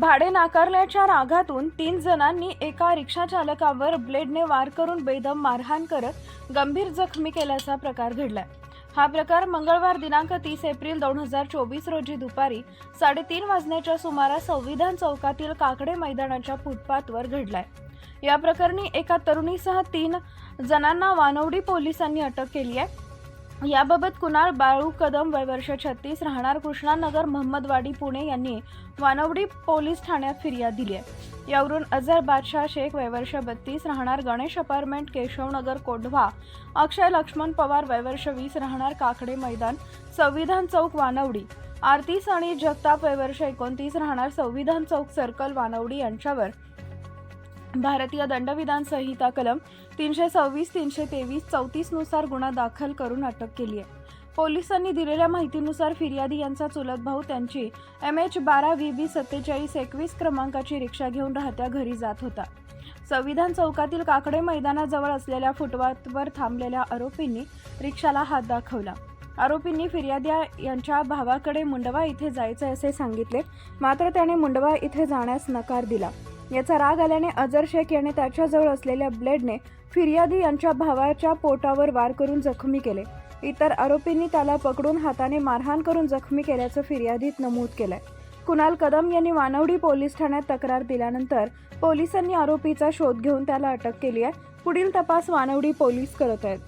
भाडे नाकारल्याच्या रागातून तीन जणांनी एका रिक्षा चालकावर ब्लेडने वार करून बेदम मारहाण करत गंभीर जखमी केल्याचा प्रकार घडलाय. हा प्रकार मंगळवार दिनांक तीस एप्रिल दोन हजार चोवीस रोजी दुपारी साडेतीन वाजण्याच्या सुमारास संविधान चौकातील काकडे मैदानाच्या फुटपाथवर घडलाय. या प्रकरणी एका तरुणीसह तीन जणांना वानवडी पोलिसांनी अटक केली आहे. याबाबत कुणाल बाळू कदम वय वर्ष छत्तीस राहणार कृष्णानगर महम्मदवाडी पुणे यांनी वानवडी पोलीस ठाण्यात फिर्याद दिली आहे. यावरून अझर बादशाह शेख वय वर्ष बत्तीस राहणार गणेश अपार्टमेंट केशवनगर कोढवा अक्षय लक्ष्मण पवार वय वर्ष वीस राहणार काकडे मैदान संविधान चौक वानवडी. आरती सणी जगताप वय वर्ष एकोणतीस राहणार संविधान चौक सर्कल वानवडी यांच्यावर भारतीय दंडविधान संहिता कलम तीनशे सव्वीस तीनशे तेवीस चौतीसनुसार गुन्हा दाखल करून अटक केली आहे. पोलिसांनी दिलेल्या माहितीनुसार फिर्यादी यांचा चुलत भाऊ त्यांची एम एच बारा व्ही बी सत्तेचाळीस एकवीस क्रमांकाची रिक्षा घेऊन राहत्या घरी जात होता. संविधान चौकातील काकडे मैदानाजवळ असलेल्या फुटपाथवर थांबलेल्या आरोपींनी रिक्षाला हात दाखवला. आरोपींनी फिर्यादी यांच्या भावाकडे मुंडवा इथे जायचे असे सांगितले मात्र त्याने मुंडवा इथे जाण्यास नकार दिला. याचा राग आल्याने अजर शेख याने त्याच्याजवळ असलेल्या ब्लेडने फिर्यादी यांच्या भावाच्या पोटावर वार करून जखमी केले. इतर आरोपींनी त्याला पकडून हाताने मारहाण करून जखमी केल्याचं फिर्यादीत नमूद केलंय. कुणाल कदम यांनी वानवडी पोलीस ठाण्यात तक्रार दिल्यानंतर पोलिसांनी आरोपीचा शोध घेऊन त्याला अटक केली आहे. पुढील तपास वानवडी पोलीस करत आहेत.